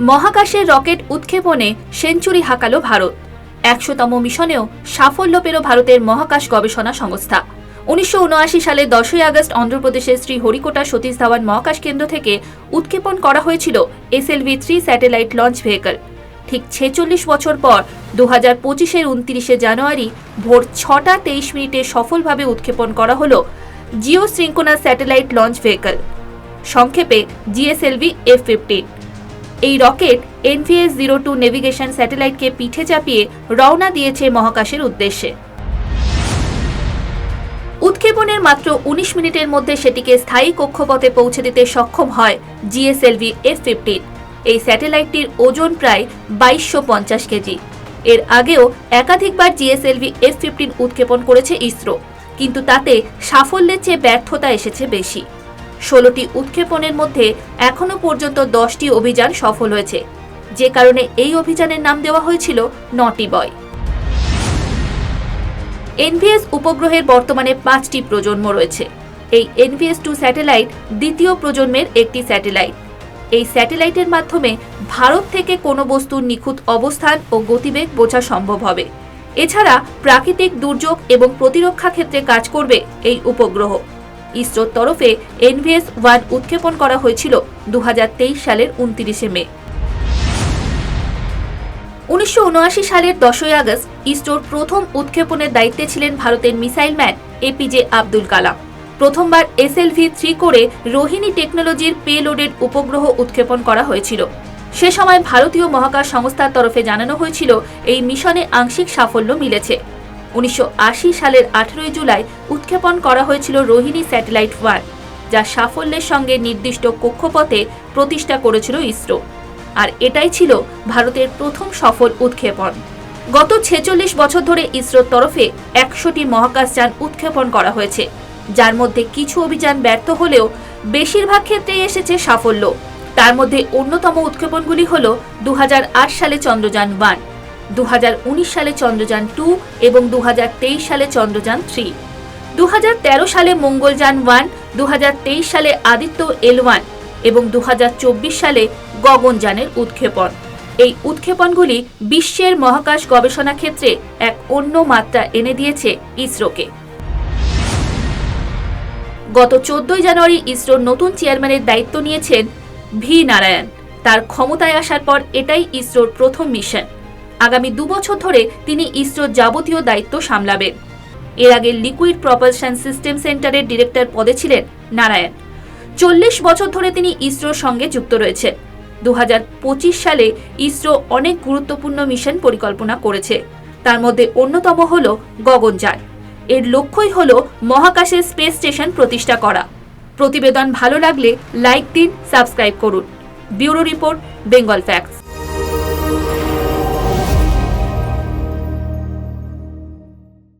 মহাকাশের রকেট উৎক্ষেপণে সেঞ্চুরি হাঁকালো ভারত। একশোতম মিশনেও সাফল্য পেল ভারতের মহাকাশ গবেষণা সংস্থা। উনিশশো উনআশি সালে দশই আগস্ট অন্ধ্রপ্রদেশের শ্রীহরিকোটা সতীশ ধাওয়ান মহাকাশ কেন্দ্র থেকে উৎক্ষেপণ করা হয়েছিল SLV three satellite launch vehicle. ঠিক ছেচল্লিশ বছর পর দু হাজার পঁচিশের উনত্রিশে জানুয়ারি ভোর ছটা তেইশ মিনিটে সফলভাবে উৎক্ষেপণ করা হল জিও শৃঙ্খলা স্যাটেলাইট লঞ্চ ভেহিকল। সংক্ষেপে জিএসএলভি এফ ফিফটিন। এই rocket NVS zero two navigation স্যাটেলাইটকে পিঠে চাপিয়ে রওনা দিয়েছে মহাকাশের উদ্দেশ্যে। উৎক্ষেপণের মাত্র উনিশ মিনিটের মধ্যে সেটিকে স্থায়ী কক্ষপথে পৌঁছে দিতে সক্ষম হয় জিএসএলভি এফ ফিফটিন। এই স্যাটেলাইটটির ওজন প্রায় বাইশশো পঞ্চাশ কেজি। এর আগেও একাধিকবার জিএসএলভি এফ ফিফটিন উৎক্ষেপণ করেছে ইসরো, কিন্তু তাতে সাফল্যের চেয়ে ব্যর্থতা এসেছে বেশি। ষোলোটি উৎক্ষেপণের মধ্যে এখনও পর্যন্ত দশটি অভিযান সফল হয়েছে। যে কারণে এই অভিযানের নাম দেওয়া হয়েছিল নটি বয়। এনভিএস উপগ্রহের বর্তমানে পাঁচটি প্রজন্ম রয়েছে। এই এনভিএস টু স্যাটেলাইট দ্বিতীয় প্রজন্মের একটি স্যাটেলাইট। এই স্যাটেলাইটের মাধ্যমে ভারত থেকে কোনো বস্তুর নিখুঁত অবস্থান ও গতিবেগ বোঝা সম্ভব হবে। এছাড়া প্রাকৃতিক দুর্যোগ এবং প্রতিরক্ষা ক্ষেত্রে কাজ করবে এই উপগ্রহ। ইসরোর তরফে এনভিএস ওয়ান উৎক্ষেপণ করা হয়েছিল দু সালের উনত্রিশে মে। উনিশশো উনআশি সালের দশই আগস্ট ইসরোর প্রথম উৎক্ষেপণের দায়িত্বে ছিলেন ভারতের missile man APJ Abdul Kalam. প্রথমবার এসএলভি থ্রি করে রোহিণী টেকনোলজির পেলোডেড উপগ্রহ উৎক্ষেপণ করা হয়েছিল। সে সময় ভারতীয় মহাকাশ সংস্থার তরফে জানানো হয়েছিল, এই মিশনে আংশিক সাফল্য মিলেছে। উনিশশো আশি সালের আঠেরোই জুলাই উৎক্ষেপণ করা হয়েছিল রোহিণী স্যাটেলাইট ওয়ান যা সাফল্যের সঙ্গে নির্দিষ্ট কক্ষপথে প্রতিষ্ঠা করেছিল ইসরো। আর এটাই ছিল ভারতের প্রথম সফল উৎক্ষেপণ। গত ছেচল্লিশ বছর ধরে ইসরোর তরফে একশোটি মহাকাশযান উৎক্ষেপণ করা হয়েছে, যার মধ্যে কিছু অভিযান ব্যর্থ হলেও বেশিরভাগ ক্ষেত্রেই এসেছে সাফল্য। তার মধ্যে অন্যতম উৎক্ষেপণগুলি হল দু হাজার আট সালে চন্দ্রযান ওয়ান দু হাজার উনিশ সালে চন্দ্রযান টু এবং দু হাজার তেইশ সালে চন্দ্রযান থ্রি দু হাজার তেরো সালে মঙ্গলযান ওয়ান দু হাজার তেইশ সালে আদিত্য এল ওয়ান এবং দু হাজার চব্বিশ সালে গগনযানের উৎক্ষেপণ। এই উৎক্ষেপণগুলি বিশ্বের মহাকাশ গবেষণা ক্ষেত্রে এক অন্য মাত্রা এনে দিয়েছে ইসরোকে। গত চোদ্দই জানুয়ারি ইসরোর নতুন চেয়ারম্যানের দায়িত্ব নিয়েছেন ভি নারায়ণ। তার ক্ষমতায় আসার পর এটাই ইসরোর প্রথম মিশন। আগামী দুবছর ধরে তিনি ইসরোর যাবতীয় দায়িত্ব সামলাবেন এর আগে লিকুইড প্রপালশন সিস্টেম সেন্টারের ডিরেক্টর পদে ছিলেন নারায়ণ। চল্লিশ বছর ধরে তিনি ইসরোর সঙ্গে যুক্ত রয়েছেন দু হাজার পঁচিশ সালে ইসরো অনেক গুরুত্বপূর্ণ মিশন পরিকল্পনা করেছে। তার মধ্যে অন্যতম হল গগনযান এর লক্ষ্যই হল মহাকাশে স্পেস স্টেশন প্রতিষ্ঠা করা। প্রতিবেদন ভালো লাগলে লাইক দিন, সাবস্ক্রাইব করুন। Bureau report, Bengal facts.